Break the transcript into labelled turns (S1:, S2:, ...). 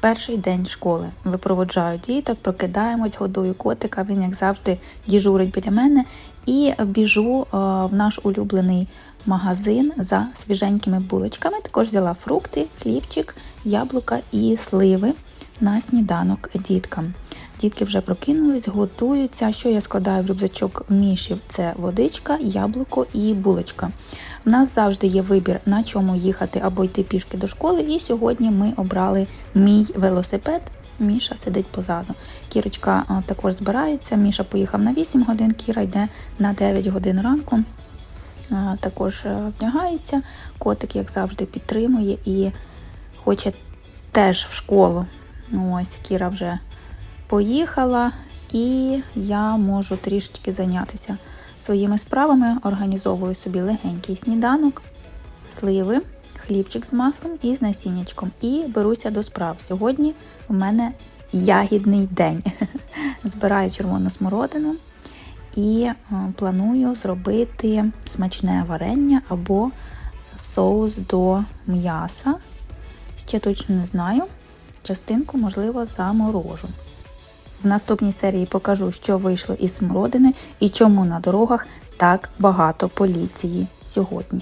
S1: Перший день школи. Випроводжаю діток, прокидаємось, годую котика. Він, як завжди, діжурить біля мене. І біжу е, в наш улюблений магазин за свіженькими булочками. Також взяла фрукти, хлібчик, яблука і сливи на сніданок діткам. Дітки вже прокинулись, готуються. Що я складаю в рюкзачок мішів? Це водичка, яблуко і булочка. У нас завжди є вибір, на чому їхати або йти пішки до школи. І сьогодні ми обрали мій велосипед. Міша сидить позаду. Кірочка також збирається. Міша поїхав на 8 годин, Кіра йде на 9 годин ранку. Також е, вдягається. Котик, як завжди, підтримує і хоче теж в школу. Ось Кіра вже поїхала, і я можу трішечки зайнятися своїми справами. Організовую собі легенький сніданок, сливи, хлібчик з маслом і з насіннячком. І беруся до справ. Сьогодні у мене ягідний день. Збираю червону смородину і е, планую зробити смачне варення або соус до м'яса. Ще точно не знаю. Частинку, можливо, заморожу. В наступній серії покажу, що вийшло із смородини і чому на дорогах так багато поліції сьогодні.